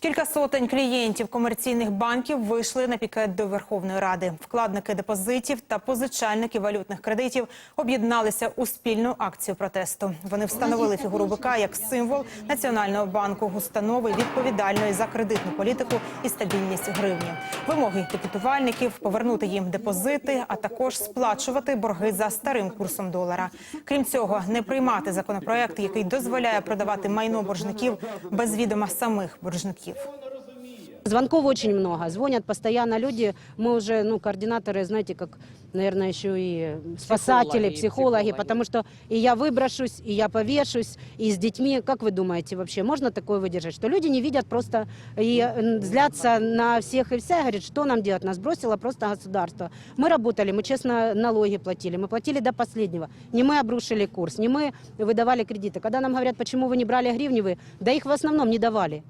Кілька сотень клієнтів комерційних банків вийшли на пікет до Верховної Ради. Вкладники депозитів та позичальники валютних кредитів об'єдналися у спільну акцію протесту. Вони встановили фігуру бика як символ національного банку, установи відповідальної за кредитну політику і стабільність гривні. Вимоги депутувальників повернути їм депозити, а також сплачувати борги за старим курсом долара. Крім цього, не приймати законопроект, який дозволяє продавати майно боржників без відома самих боржників. Звонков очень много. Звонят постоянно люди. Мы уже, ну, координаторы, знаете, как, наверное, еще и спасатели, Психологи, психологи, потому что и я выброшусь, и я повешусь, и с детьми. Как вы думаете вообще, можно такое выдержать? Что люди не видят просто и злятся на всех и вся, говорят, что нам делать? Нас бросило просто государство. Мы работали, мы честно налоги платили, мы платили до последнего. Не мы обрушили курс, не мы выдавали кредиты. Когда нам говорят, почему вы не брали гривневые, да их в основном не давали.